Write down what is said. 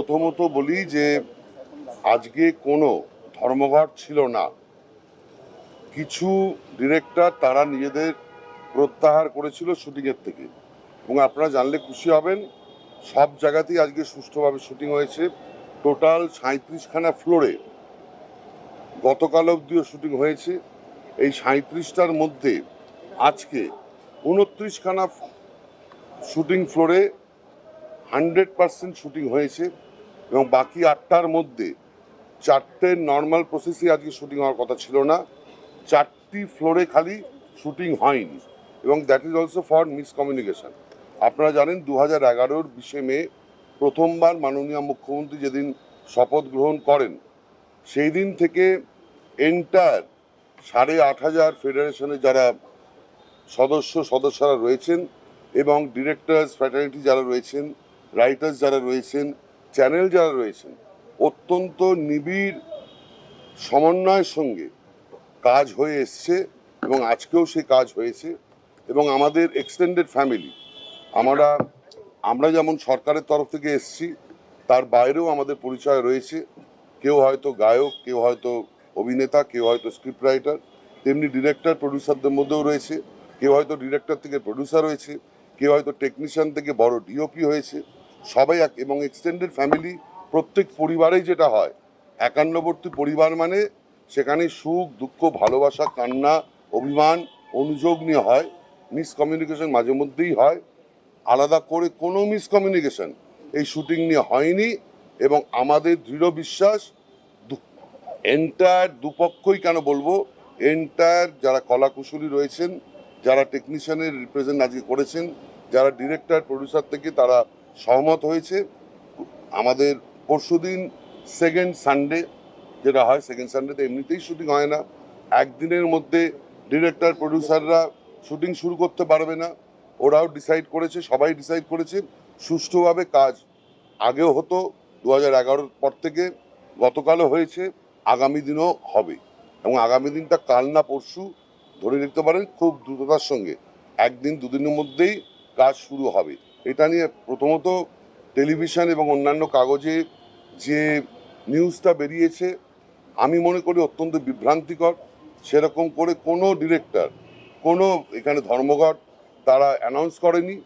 প্রথমত বলি যে, আজকে কোনো ধর্মঘট ছিল না। কিছু ডিরেক্টর তারা নিজেদের প্রত্যাহার করেছিল শুটিংয়ের থেকে। এবং আপনারা জানলে খুশি হবেন, সব জায়গাতেই আজকে সুষ্ঠুভাবে শুটিং হয়েছে। টোটাল সাঁত্রিশখানা ফ্লোরে গতকাল অবধিও শুটিং হয়েছে। এই সাঁত্রিশটার মধ্যে আজকে উনত্রিশখানা শুটিং ফ্লোরে হান্ড্রেড পার্সেন্ট শুটিং হয়েছে। এবং বাকি আটটার মধ্যে চারটে নর্মাল প্রসেসই আজকে শুটিং হওয়ার কথা ছিল না। চারটি ফ্লোরে খালি শুটিং হয়নি এবং that is also for miscommunication আপনারা জানেন দু হাজার এগারোর বিশে মে প্রথমবার মাননীয় মুখ্যমন্ত্রী যেদিন শপথ গ্রহণ করেন, সেই দিন থেকে এন্টার সাড়ে আট হাজার ফেডারেশনের যারা সদস্য, সদস্যরা রয়েছেন এবং ডিরেক্টরস ফ্র্যাটার্নিটি যারা রয়েছেন রাইটার্স যারা রয়েছেন চ্যানেল যারা রয়েছেন, অত্যন্ত নিবিড় সমন্বয়ের সঙ্গে কাজ হয়ে এসছে এবং আজকেও সেই কাজ হয়েছে এবং আমাদের এক্সটেন্ডেড ফ্যামিলি আমরা আমরা যেমন সরকারের তরফ থেকে এসছি, তার বাইরেও আমাদের পরিচয় রয়েছে। কেউ হয়তো গায়ক, কেউ হয়তো অভিনেতা, কেউ হয়তো স্ক্রিপ্ট রাইটার তেমনি ডিরেক্টর প্রডিউসারদের মধ্যেও রয়েছে। কেউ হয়তো ডিরেক্টর থেকে প্রডিউসার হয়েছে, কেউ হয়তো টেকনিশিয়ান থেকে বড় ডিওপি হয়েছে। সবাই এক এবং এক্সটেন্ডেড ফ্যামিলি প্রত্যেক পরিবারেই যেটা হয়, একান্নবর্তী পরিবার মানে সেখানে সুখ, দুঃখ, ভালোবাসা, কান্না, অভিমান, অনুযোগ নিয়ে হয় মিসকমিউনিকেশন মাঝে মধ্যেই হয়, আলাদা করে কোনো মিসকমিউনিকেশন এই শুটিং নিয়ে হয়নি এবং আমাদের দৃঢ় বিশ্বাস এন্টায়ার দুপক্ষই কেন বলব এন্টায়ার যারা কলাকুশলী রয়েছেন, যারা টেকনিশিয়ানের রিপ্রেজেন্ট আজকে করেছেন, যারা ডিরেক্টর প্রডিউসার থেকে তারা সহমত হয়েছে। আমাদের পরশুদিন সেকেন্ড সানডে যেটা হয় সেকেন্ড সানডেতে এমনিতেই শুটিং হয় না। একদিনের মধ্যে ডিরেক্টর প্রডিউসাররা শুটিং শুরু করতে পারবে না। ওরাও ডিসাইড করেছে, সবাই ডিসাইড করেছে সুষ্ঠুভাবে কাজ আগেও হতো দু হাজার পর থেকে গতকালও হয়েছে, আগামী দিনও হবে। এবং আগামী দিনটা কাল না পরশু ধরে নিতে পারেন, খুব দ্রুততার সঙ্গে। একদিন দুদিনের মধ্যেই কাজ শুরু হবে। এটা নিয়ে প্রথমত টেলিভিশন এবং অন্যান্য কাগজে যে নিউজটা বেরিয়েছে, আমি মনে করি অত্যন্ত বিভ্রান্তিকর। সেরকম করে কোনো ডিরেক্টর, কোনো এখানে ধর্মঘট তারা অ্যানাউন্স করেনি।